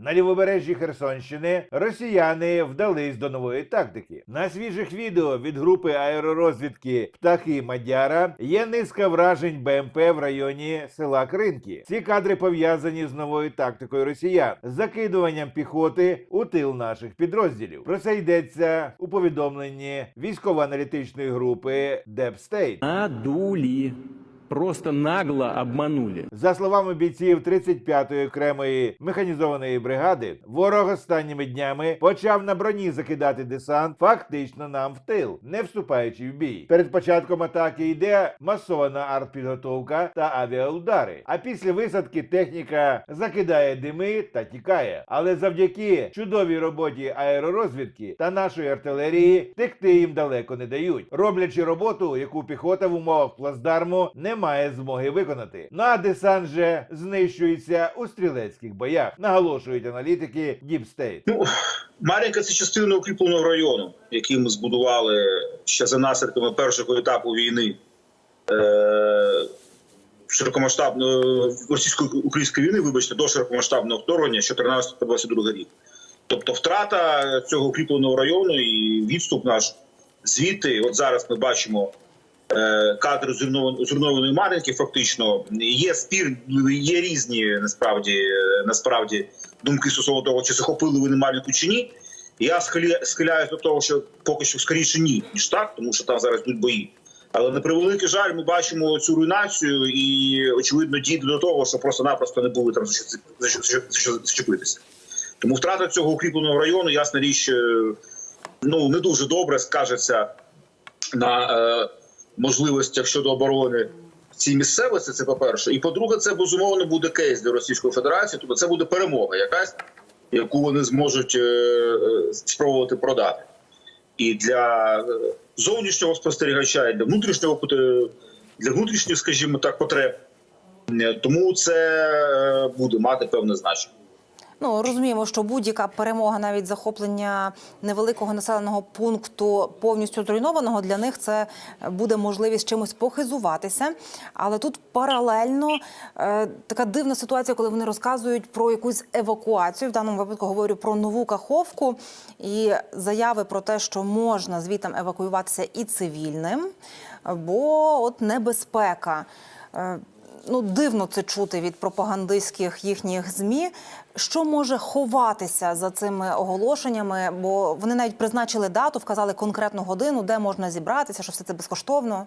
На лівобережжі Херсонщини росіяни вдались до нової тактики. На свіжих відео від групи аеророзвідки Птахи Мадяра є низка вражень БМП в районі села Кринки. Ці кадри пов'язані з новою тактикою росіян закидуванням піхоти у тил наших підрозділів. Про це йдеться у повідомленні військово-аналітичної групи Deep State. Просто нагло обманули. За словами бійців 35-ї окремої механізованої бригади, ворог останніми днями почав на броні закидати десант фактично нам в тил, не вступаючи в бій. Перед початком атаки йде масована артпідготовка та авіаудари. А після висадки техніка закидає дими та тікає. Але завдяки чудовій роботі аеророзвідки та нашої артилерії текти їм далеко не дають, роблячи роботу, яку піхота в умовах плацдарму не має змоги виконати. Ну а десант же знищується у стрілецьких боях, наголошують аналітики State. Ну, Мар'їнка це частина укріпленого району, який ми збудували ще за наслідками першого етапу війни. Е- широкомасштабної російсько-української війни, вибачте, до широкомасштабного вторгнення 14 по 22 рік. Тобто втрата цього укріпленого району і відступ наш звідти, от зараз ми бачимо е, кадри зруйнованої Мар'їнки, фактично є спір, є різні насправді е, насправді думки стосовно того, чи захопили вони Мар'їнку чи ні. Я схиля- схиляюсь до того, що поки що скоріше ні, ніж так, тому що там зараз йдуть бої. Але на превеликий жаль, ми бачимо цю руйнацію, і очевидно дійде до того, що просто-напросто не були там за що за що- за що- зачепитися. Тому втрата цього укріпленого району, ясна річ, е, ну не дуже добре скажеться на можливостях щодо оборони в цій місцевості. Це по-перше, і по-друге, це безумовно буде кейс для Російської Федерації, тобто це буде перемога, якась, яку вони зможуть е, е, спробувати продати. І для е, зовнішнього спостерігача, і для внутрішнього для внутрішніх, скажімо так, потреб. Тому це буде мати певне значення. Ну розуміємо, що будь-яка перемога, навіть захоплення невеликого населеного пункту повністю зруйнованого для них це буде можливість чимось похизуватися. Але тут паралельно е, така дивна ситуація, коли вони розказують про якусь евакуацію. В даному випадку говорю про нову каховку і заяви про те, що можна звітам евакуюватися і цивільним, бо от небезпека. Ну дивно це чути від пропагандистських їхніх змі. Що може ховатися за цими оголошеннями? Бо вони навіть призначили дату, вказали конкретну годину, де можна зібратися, що все це безкоштовно.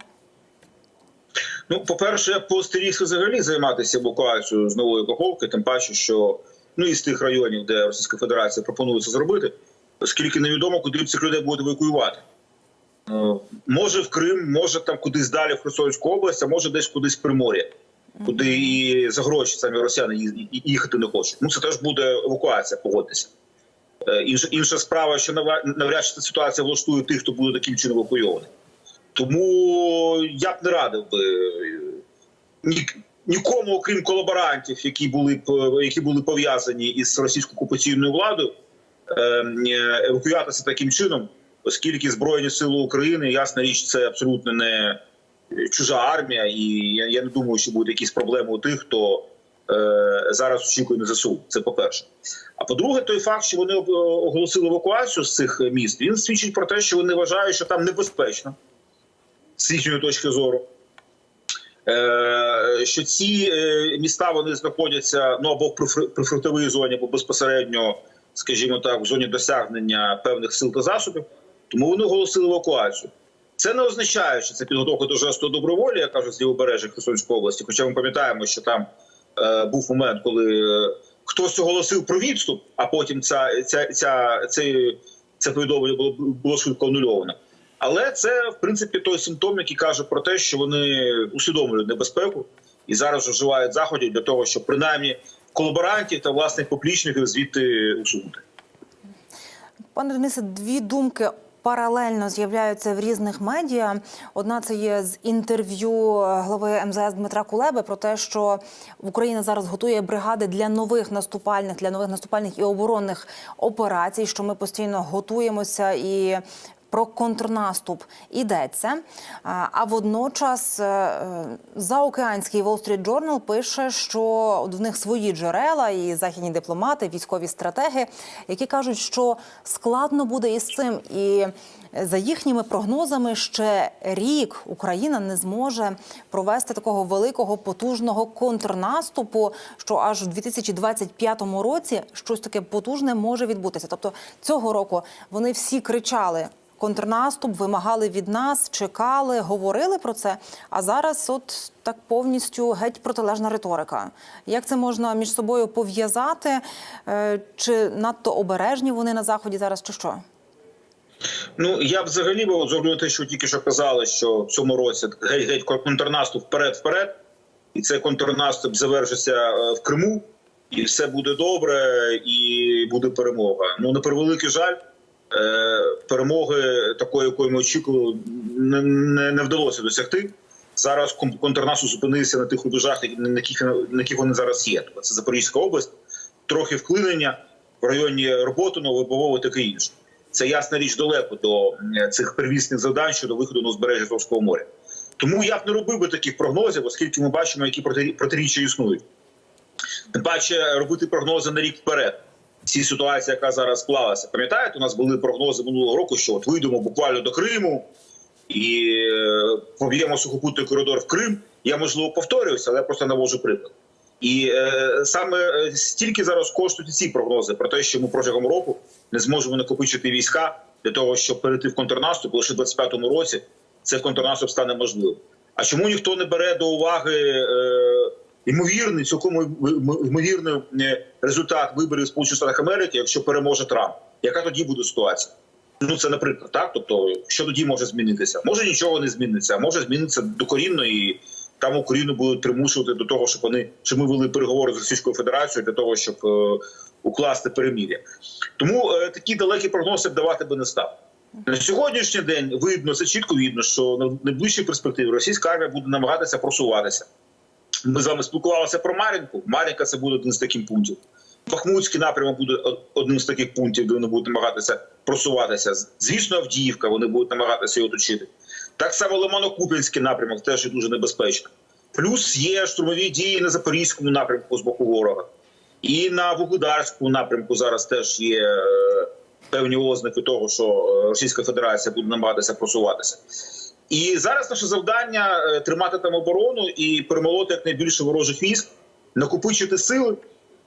Ну, по-перше, я постерігся взагалі займатися евакуацією з нової каховки, тим паче, що ну із тих районів, де Російська Федерація пропонує це зробити, оскільки невідомо, куди цих людей будуть евакуювати. Е, Може в Крим, може там кудись далі в Херсонську область, а може десь кудись в Примор'я, куди і за гроші самі росіяни їхати не хочуть. Ну це теж буде евакуація, погодьтеся. Е, Інша, інша справа, що навряд чи ця ситуація влаштує тих, хто буде таким чином евакуйований. Тому я б не радив би е, ні, нікому, окрім колаборантів, які були б які були пов'язані із російською окупаційною владою, е, е, евакуюватися таким чином, оскільки Збройні Сили України, ясна річ, це абсолютно не чужа армія, і я, я не думаю, що будуть якісь проблеми у тих, хто е, зараз очікує на ЗСУ. Це по-перше. А по-друге, той факт, що вони оголосили евакуацію з цих міст, він свідчить про те, що вони вважають, що там небезпечно з їхньої точки зору. Е, що ці е, міста вони знаходяться ну або в прифронтовій зоні, або безпосередньо, скажімо так, в зоні досягнення певних сил та засобів, тому вони оголосили евакуацію. Це не означає, що це підготовка до жорсткої доброволі, я кажу, з лівобережжя Херсонської області. Хоча ми пам'ятаємо, що там е, був момент, коли е, хтось оголосив про відступ, а потім ця, ця, ця, це, це повідомлення було, було швидко анульовано. Але це в принципі той симптом, який каже про те, що вони усвідомлюють небезпеку і зараз вживають заходів для того, щоб принаймні колаборантів та власних поплічників звідти усунути. Пане Денисе, дві думки. Паралельно з'являються в різних медіа. Одна це є з інтерв'ю глави МЗС Дмитра Кулеби про те, що Україна зараз готує бригади для нових наступальних, для нових наступальних і оборонних операцій. Що ми постійно готуємося і про контрнаступ йдеться. А а водночас е, е, заокеанський Wall Street Journal пише, що в них свої джерела і західні дипломати, військові стратеги, які кажуть, що складно буде із цим. І за їхніми прогнозами ще рік Україна не зможе провести такого великого потужного контрнаступу, що аж у 2025 році щось таке потужне може відбутися. Тобто цього року вони всі кричали. Контрнаступ вимагали від нас, чекали, говорили про це. А зараз, от так повністю геть протилежна риторика. Як це можна між собою пов'язати? Е, Чи надто обережні вони на заході зараз, чи що? Ну я взагалі на те, що тільки що казали, що в цьому році геть геть контрнаступ вперед вперед, і цей контрнаступ завершиться е, в Криму, і все буде добре, і буде перемога. Ну на превеликий жаль, перемоги такої, якої ми очікували, не, не, не вдалося досягти. Зараз кон- контрнаступ зупинився на тих рубежах, на яких на яких вони зараз є. Тобто це Запорізька область, трохи вклинення в районі Роботиного, Либового таке інше. Це ясна річ далеко до е, цих первісних завдань щодо виходу на узбережжя Азовського моря. Тому я б не робив би таких прогнозів, оскільки ми бачимо, які проти- протиріччя існують. Тим паче робити прогнози на рік вперед. Ці ситуації, яка зараз склалася. Пам'ятаєте, у нас були прогнози минулого року, що от вийдемо буквально до Криму і е, поб'ємо сухопутний коридор в Крим. Я можливо повторююся, але я просто навожу приклад. І е, саме е, стільки зараз коштують ці прогнози про те, що ми протягом року не зможемо накопичити війська для того, щоб перейти в контрнаступ лише в 25-му році. Цей контрнаступ стане можливим. А чому ніхто не бере до уваги е, ймовірний, цілком йм- ймовірний е, результат виборів Сполучених Штатів Америки, якщо переможе Трамп? Яка тоді буде ситуація? Ну це наприклад, так тобто, що тоді може змінитися? Може нічого не зміниться, а може змінитися докорінно і там Україну будуть примушувати до того, щоб вони щоб ми вели переговори з Російською Федерацією для того, щоб е, укласти перемір'я. Тому е, такі далекі прогнози давати би не став. На сьогоднішній день видно, це чітко видно, що на найближчій перспективі російська армія буде намагатися просуватися. Ми з вами спілкувалися про Мар'їнку. Мар'їнка це буде один з таких пунктів. Бахмутський напрямок буде одним з таких пунктів, де вони будуть намагатися просуватися. Звісно, Авдіївка вони будуть намагатися її оточити. Так само Лимано-Куп'янський напрямок теж дуже небезпечно. Плюс є штурмові дії на Запорізькому напрямку з боку ворога. І на Вугледарському напрямку зараз теж є е, певні ознаки того, що е, Російська Федерація буде намагатися просуватися. І зараз наше завдання е, тримати там оборону і перемолоти якнайбільше ворожих військ, накопичити сили,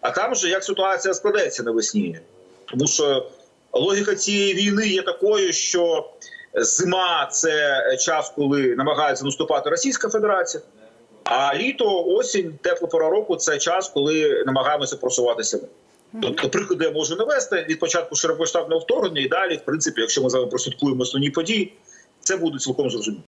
а там вже як ситуація складеться навесні. Тому що логіка цієї війни є такою, що зима це час, коли намагається наступати Російська Федерація. А літо, осінь, тепла пора року це час, коли намагаємося просуватися. Тобто, приклади я можу навести від початку широкоштабного вторгнення і далі, в принципі, якщо ми з вами прослідкуємо основні події, це буде цілком зрозуміло.